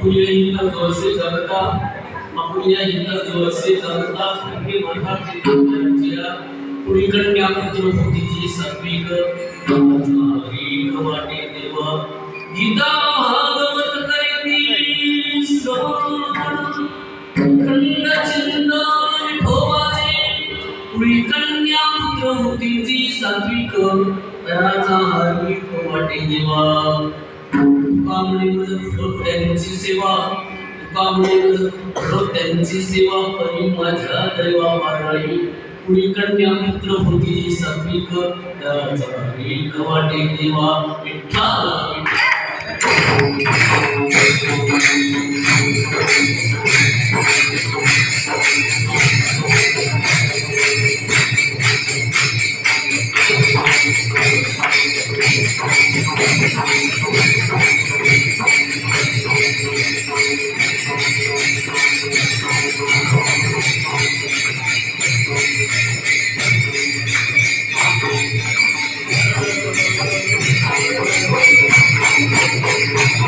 अपुल्या इंद्र जोशी जगता संगी माता चिंतनाच्या पुरीकन्या पुत्र होतीची सात्विक नामाचारी वाटे देवा। गीता भागवत कैती श्रवण खंड चिंता विठोबाचे पुरीकन्या पुत्र होतीची सात्विक त्याचा हार्दिक वाटे देवा त्यांची सेवा कामणीवर त्यांची सेवा करी माझ्या दैवा माराई कुणी कन्या मित्र होती त्याचा वाटे देवा विठ्ठल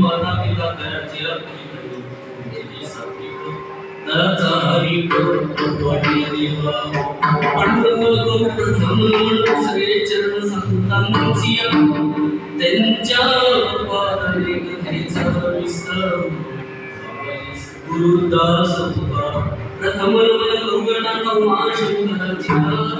माता पिता दयाची पुरी सात्विक दयाचा देवा पांडुरंग करू प्रथम सगळे चरण संतांची त्यांच्या पादरे कथेचा विस्तार गुरुदास तुका प्रथम नमन करुणा चरणावरी गुरु माता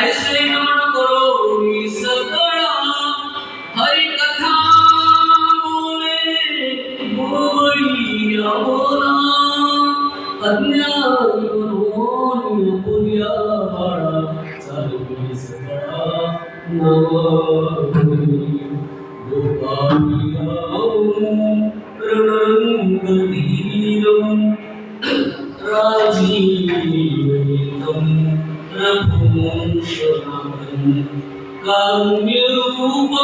ऐसे नमन करो सकड़ा हरि कथा बोले बोली बोला कन्या मनोन पुण्य बड़ा सब सकड़ा नवा रणरङ्गधीरं राजीवनेत्रं प्रभुं शरणं कारुण्यरूपम्